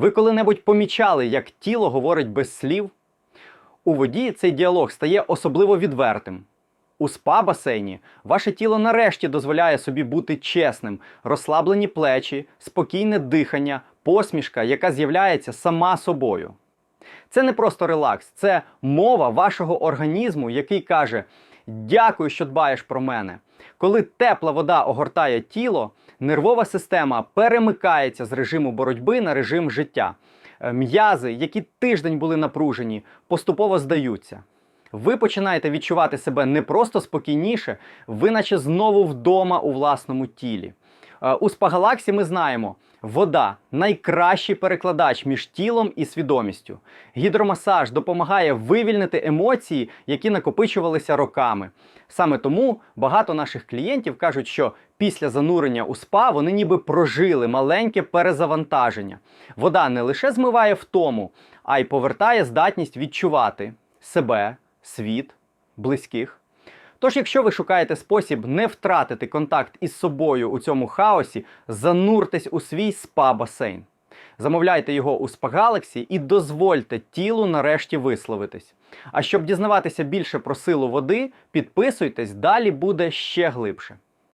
Ви коли-небудь помічали, як тіло говорить без слів? У воді цей діалог стає особливо відвертим. У спа-басейні ваше тіло нарешті дозволяє собі бути чесним, розслаблені плечі, спокійне дихання, посмішка, яка з'являється сама собою. Це не просто релакс, це мова вашого організму, який каже: Дякую, що дбаєш про мене. Коли тепла вода огортає тіло, нервова система перемикається з режиму боротьби на режим життя. Е, М'язи, які тиждень були напружені, поступово здаються. Ви починаєте відчувати себе не просто спокійніше, ви наче знову вдома у власному тілі. Е, У спагалаксі ми знаємо, вода найкращий перекладач між тілом і свідомістю. Гідромасаж допомагає вивільнити емоції, які накопичувалися роками. Саме тому багато наших клієнтів кажуть, що після занурення у спа вони ніби прожили маленьке перезавантаження. Вода не лише змиває втому, а й повертає здатність відчувати себе, світ, близьких. Тож, якщо ви шукаєте спосіб не втратити контакт із собою у цьому хаосі, зануртесь у свій спа-басейн. Замовляйте його у спагалексі і дозвольте тілу нарешті висловитись. А щоб дізнаватися більше про силу води, підписуйтесь, далі буде ще глибше.